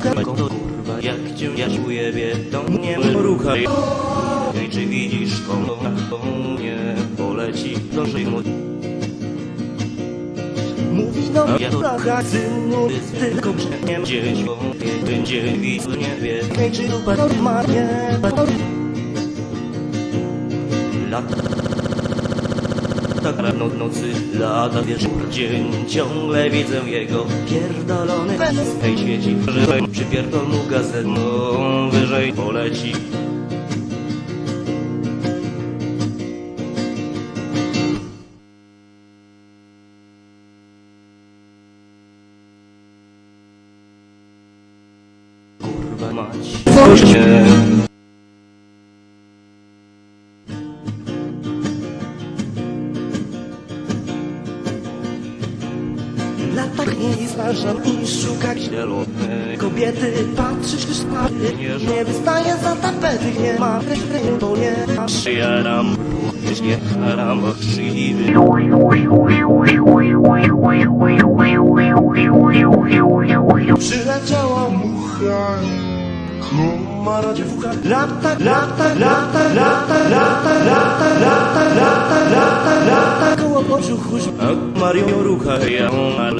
kurwa Jak cię ja czuję biedą Nie ruchaj I czy widzisz komu Nie poleci do żyjmu Mówi no ja to lacha synu Tylko przemnie gdzieś Będzie widz nie wie Hej czy dupa normalnie Lata tak rano w nocy, lata wieczór, dzień Ciągle widzę jego pierdolony. Tej świeci Żywej przypierdol mu gazetą, wyżej poleci. Kurwa mać, coś nie latach nie zważam i szukać zielone kobiety. Patrzysz też spady, nie, wystaje za tapety Nie ma refrenu, to nie ma. Przyjaram, już nie haram, bo krzywy Przyleciała mucha Komara dziewucha lata, lata, lata, lata, brzuchu, Marią rucha, ja mam